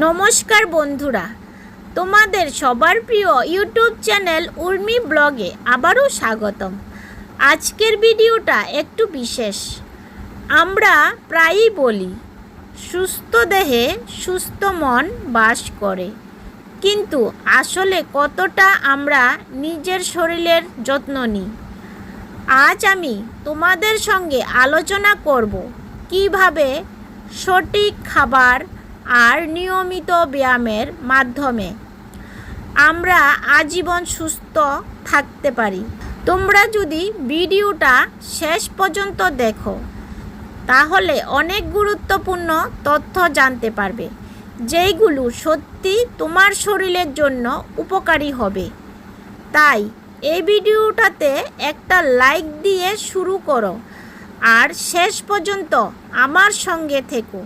নমস্কার বন্ধুরা। তোমাদের সবার প্রিয় ইউটিউব চ্যানেল উর্মি ব্লগে আবারও স্বাগতম। আজকের ভিডিওটা একটু বিশেষ। আমরা প্রায়ই বলি, সুস্থ দেহে সুস্থ মন বাস করে। কিন্তু আসলে কতটা আমরা নিজের শরীরের যত্ন নিই? আজ আমি তোমাদের সঙ্গে আলোচনা করব, কীভাবে সঠিক খাবার আর নিয়মিত ব্যায়ামের মাধ্যমে আমরা আজীবন সুস্থ থাকতে পারি। তোমরা যদি ভিডিওটা শেষ পর্যন্ত দেখো, তাহলে অনেক গুরুত্বপূর্ণ তথ্য জানতে পারবে, যেইগুলো সত্যি তোমার শরীরের জন্য উপকারী হবে। তাই এই ভিডিওটাতে একটা লাইক দিয়ে শুরু করো, আর শেষ পর্যন্ত আমার সঙ্গে থেকো।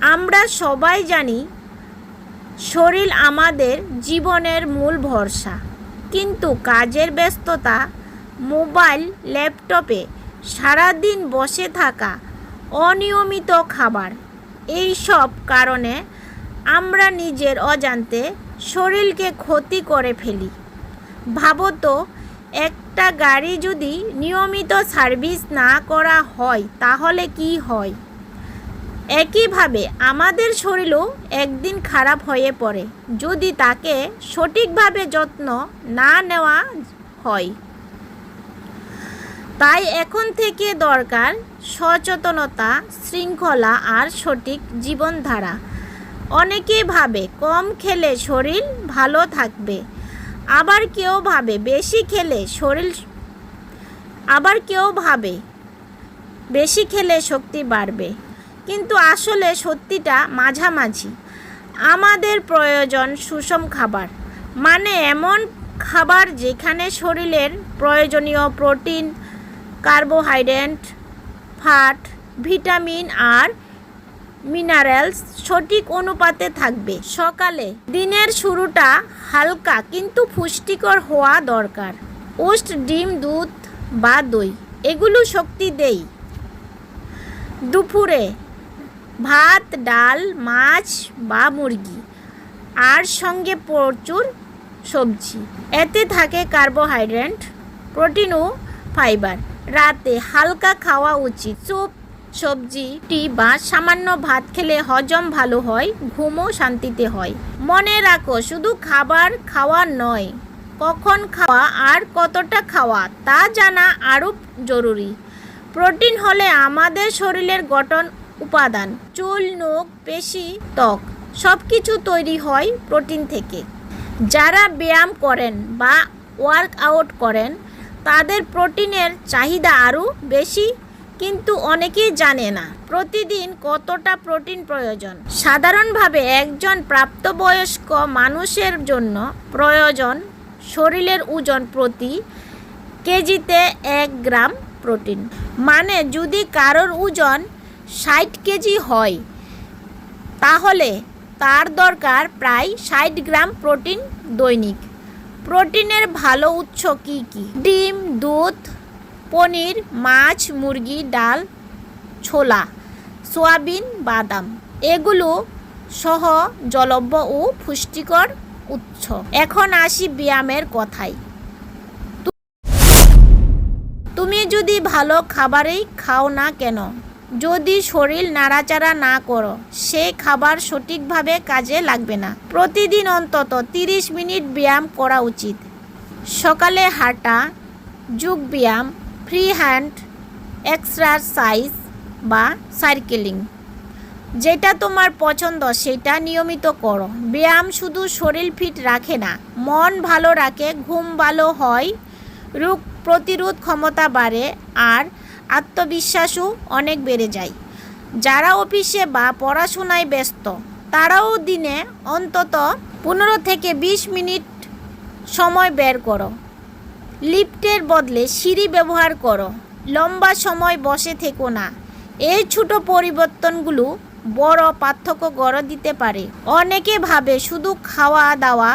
আমরা সবাই জানি শরীর আমাদের জীবনের মূল ভরসা। কিন্তু কাজের ব্যস্ততা, মোবাইল, ল্যাপটপে সারাদিন বসে থাকা অনিয়মিত খাবার, এই সব কারণে আমরা নিজের অজান্তে শরীরকে ক্ষতি করে ফেলি। ভাবো তো একটা গাড়ি যদি নিয়মিত সার্ভিস না করা হয়, তাহলে কি হয়? একইভাবে আমাদের শরীরও একদিন খারাপ হয়ে পড়ে, যদি তাকে সঠিকভাবে যত্ন না নেওয়া হয়। তাই এখন থেকে দরকার সচেতনতা, শৃঙ্খলা আর সঠিক জীবনধারা। অনেকে ভাবে কম খেলে শরীর ভালো থাকবে, আবার কেউ ভাবে বেশি খেলে শরীর, আবার কেউ ভাবে বেশি খেলে শক্তি বাড়বে। কিন্তু আসলে সত্যিটা মাঝামাঝি। আমাদের প্রয়োজন সুষম খাবার মানে এমন খাবার যেখানে শরীরের প্রয়োজনীয় প্রোটিন, কার্বোহাইড্রেট ফ্যাট ভিটামিন আর মিনারেলস সঠিক অনুপাতে থাকবে। সকালে দিনের শুরুটা হালকা কিন্তু পুষ্টিকর হওয়া দরকার। ওস্ট ডিম, দুধ বা দই, এগুলো শক্তি দেই। দুপুরে ভাত, ডাল, মাছ বা মুরগি। আর সঙ্গে প্রচুর সবজি। এতে থাকে কার্বোহাইড্রেট, প্রোটিন ও ফাইবার। রাতে হালকা খাওয়া উচিত। স্যুপ, সবজি, টি বা সামান্য ভাত খেলে হজম ভালো হয়, ঘুমও শান্তিতে হয়। মনে রাখো, শুধু খাবার খাওয়া নয়, কখন খাওয়া আর কতটা খাওয়া তা জানা আরও জরুরি। প্রোটিন হলে আমাদের শরীরের গঠন উপাদান, চুল, নখ, পেশি, ত্বক সব কিছু তৈরি হয় প্রোটিন থেকে। যারা ব্যায়াম করেন বা ওয়ার্ক আউট করেন, তাদের প্রোটিনের চাহিদা আরও বেশি, কিন্তু অনেকেই জানে না প্রতিদিন কতটা প্রোটিন প্রয়োজন। সাধারণভাবে একজন প্রাপ্তবয়স্ক মানুষের জন্য প্রয়োজন শরীরের ওজন প্রতি কেজিতে এক গ্রাম প্রোটিন। মানে যদি কারোর ওজন ষাট কেজি হয়। তাহলে তার দরকার প্রায় ষাট গ্রাম প্রোটিন দৈনিক। প্রোটিনের ভালো উৎস কী কী? ডিম, দুধ, পনির, মাছ, মুরগি, ডাল, ছোলা, সোয়াবিন, বাদাম। এগুলো সহ জলব্য ও পুষ্টিকর উৎস। এখন আসি ব্যায়ামের কথায়। তুমি যদি ভালো খাবারই খাও না কেন? যদি শরীর নাড়াচাড়া না করো, সে খাবার সঠিকভাবে কাজে লাগবে না। প্রতিদিন অন্তত তিরিশ মিনিট ব্যায়াম করা উচিত। সকালে হাঁটা, যোগ ব্যায়াম ফ্রি হ্যান্ড এক্সারসাইজ বা সাইকেলিং যেটা তোমার পছন্দ, সেটা নিয়মিত করো। ব্যায়াম শুধু শরীর ফিট রাখে না, মন ভালো রাখে, ঘুম ভালো হয়, রোগ প্রতিরোধ ক্ষমতা বাড়ে, আর আত্মবিশ্বাসও অনেক বেড়ে যায়। যারা অফিসে বা পড়াশোনায় ব্যস্ত, তারাও দিনে অন্তত পনেরো থেকে বিশ মিনিট সময় বের করো। লিফটের বদলে সিঁড়ি ব্যবহার করো। লম্বা সময় বসে থেকো না। এই ছোট পরিবর্তনগুলো বড় পার্থক্য গড়ে দিতে পারে। অনেকে ভাবে শুধু খাওয়া দাওয়া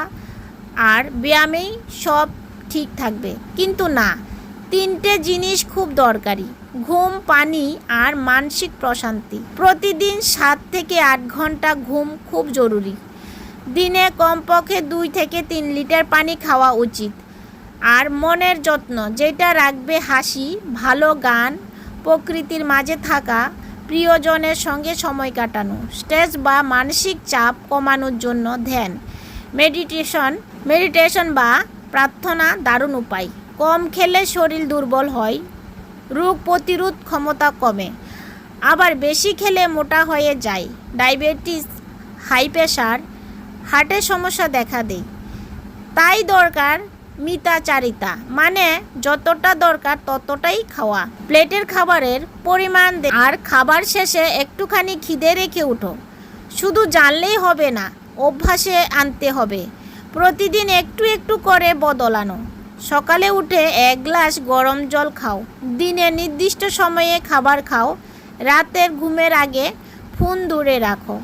আর ব্যায়ামেই সব ঠিক থাকবে, কিন্তু না। তিনটে জিনিস খুব দরকারি, ঘুম, পানি আর মানসিক প্রশান্তি। প্রতিদিন সাত থেকে আট ঘণ্টা ঘুম খুব জরুরি। দিনে কমপক্ষে দুই থেকে তিন লিটার পানি খাওয়া উচিত। আর মনের যত্ন, যেটা রাখবে হাসি, ভালো গান, প্রকৃতির মাঝে থাকা, প্রিয়জনের সঙ্গে সময় কাটানো, স্ট্রেস বা মানসিক চাপ কমানোর জন্য ধ্যান, মেডিটেশন মেডিটেশন বা প্রার্থনা দারুণ উপায়। কম খেলে শরীর দুর্বল হয়, রোগ প্রতিরোধ ক্ষমতা কমে। আবার বেশি খেলে মোটা হয়ে যায়। ডায়াবেটিস, হাই প্রেশার হার্টের সমস্যা দেখা দেয়। তাই দরকার মিতাচারিতা মানে যতটা দরকার ততটাই খাওয়া। প্লেটের খাবারের পরিমাণ আর খাবার শেষে একটুখানি খিদে রেখে উঠো। শুধু জানলেই হবে না, অভ্যাসে আনতে হবে। প্রতিদিন একটু একটু করে বদলানো। সকালে উঠে এক গ্লাস গরম জল খাও। দিনে নির্দিষ্ট সময়ে খাবার খাও। রাতের ঘুমের আগে ফোন দূরে রাখো।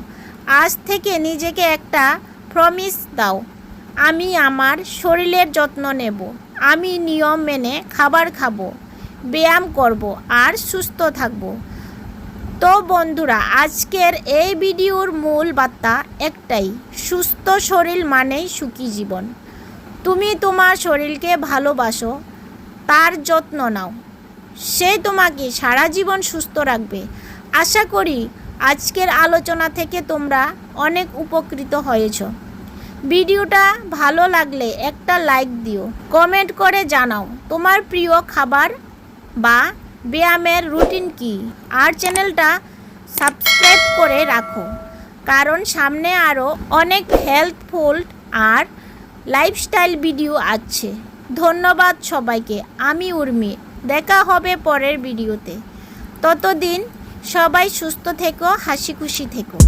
আজ থেকে নিজেকে একটা প্রমিস দাও। আমি আমার শরীরের যত্ন নেব। আমি নিয়ম মেনে খাবার খাব। ব্যায়াম করব আর সুস্থ থাকব। তো বন্ধুরা, আজকের এই ভিডিওর মূল বার্তা একটাই, সুস্থ শরীর মানেই সুখী জীবন। তুমি তোমার শরীরকে ভালোবাসো, তার যত্ন নাও। সে তোমাকে সারা জীবন সুস্থ রাখবে। আশা করি আজকের আলোচনা থেকে তোমরা অনেক উপকৃত হয়েছ। ভিডিওটা ভালো লাগলে একটা লাইক দিও। কমেন্ট করে জানাও তোমার প্রিয় খাবার বা ব্যায়ামের রুটিন কি। আর চ্যানেলটা সাবস্ক্রাইব করে রাখো, কারণ সামনে আরও অনেক হেল্পফুল আর লাইফস্টাইল ভিডিও আছে। ধন্যবাদ সবাইকে। আমি উর্মি। দেখা হবে পরের ভিডিওতে। ততদিন সবাই সুস্থ থেকো হাসি খুশি থেকো।